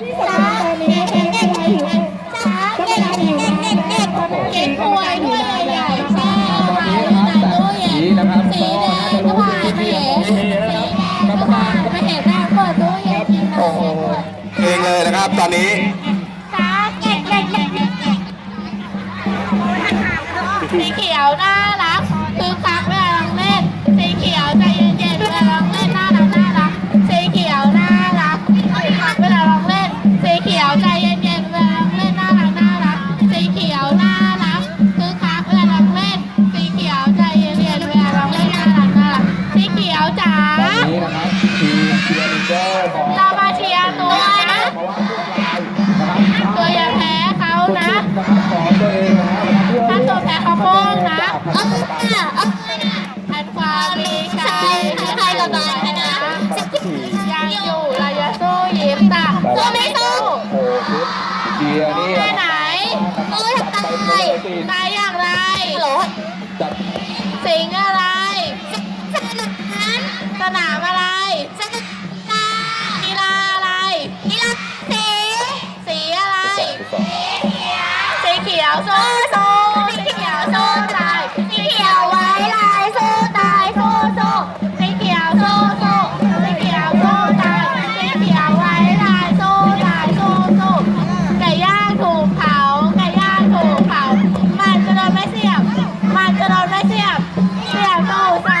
จ้าเด็กเด็กเด็กเด็กจ้าเด็กเด็กเด็กเด็กเด็กเก่งป่วยด้วยใหญ่ๆแช่ไว้ในตู้เย็นสีแดงก็ผ่านไปเห็นสีแดงก็ผ่านไปเห็นแม่เปิดตู้เย็นกินนมเองเลยนะครับตอนนี้จ้าเด็กเด็กเด็กเด็กเด็กสีเขียวน่ารัก ตอนนี้นะครับทีมเชียร์ลีดเดอร์ของเรามาเชียร์ตัวนะตัวอย่าแพ้เขานะ นะครับของตัวเองนะครับเพื่อถ้าตัวแพ้เขาโป้งนะเออเอออันความดีใจใครกับบานนะยังอยู่เราจะสู้ยิ้มตาสู้ไม่สู้โอ้โหเชียร์นี่ไปไหนสู้ทำไมตายอย่างไรหรอจัดสิงอะไร ยวสู้สู้สีเขียวสู้ตายสีเขียวไว้ลายสู้ตายสู้สู้สีเขียวสู้สู้สีเขียวสู้ตายสีเขียวไวลายสู้ตายสู้สู้ไก่ย่างถูกเผาไก่ย่างถูกเผา มันจะโดนไม่เสียบ มันจะโดนไม่เสียบ เสียบตู้ซ้า